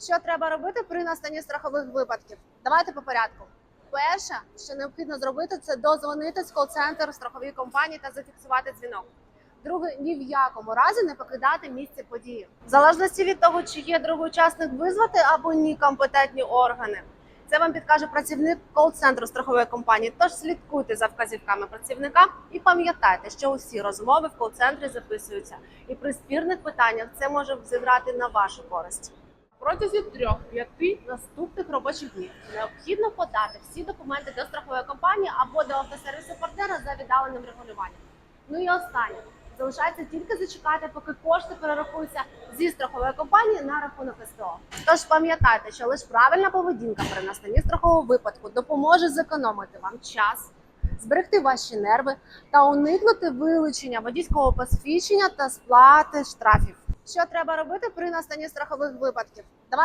Що треба робити при настанні страхових випадків? Давайте по порядку. Перше, що необхідно зробити, це дозвонити з кол-центру страховій компанії та зафіксувати дзвінок. Друге, ні в якому разі не покидати місце події. В залежності від того, чи є другий учасник визвати або ні компетентні органи. Це вам підкаже працівник кол-центру страхової компанії. Тож слідкуйте за вказівками працівника і пам'ятайте, що усі розмови в кол-центрі записуються, і при спірних питаннях це може зіграти на вашу користь. Протягом трьох-п'яти наступних робочих днів необхідно подати всі документи до страхової компанії або до автосервісу партнера за віддаленим регулюванням. Ну і останнє залишається тільки зачекати, поки кошти перерахуються зі страхової компанії на рахунок СТО. Тож пам'ятайте, що лише правильна поведінка при настанні страхового випадку допоможе зекономити вам час, зберегти ваші нерви та уникнути вилучення водійського посвідчення та сплати штрафів. Що треба робити при настанні страхових випадків? Давайте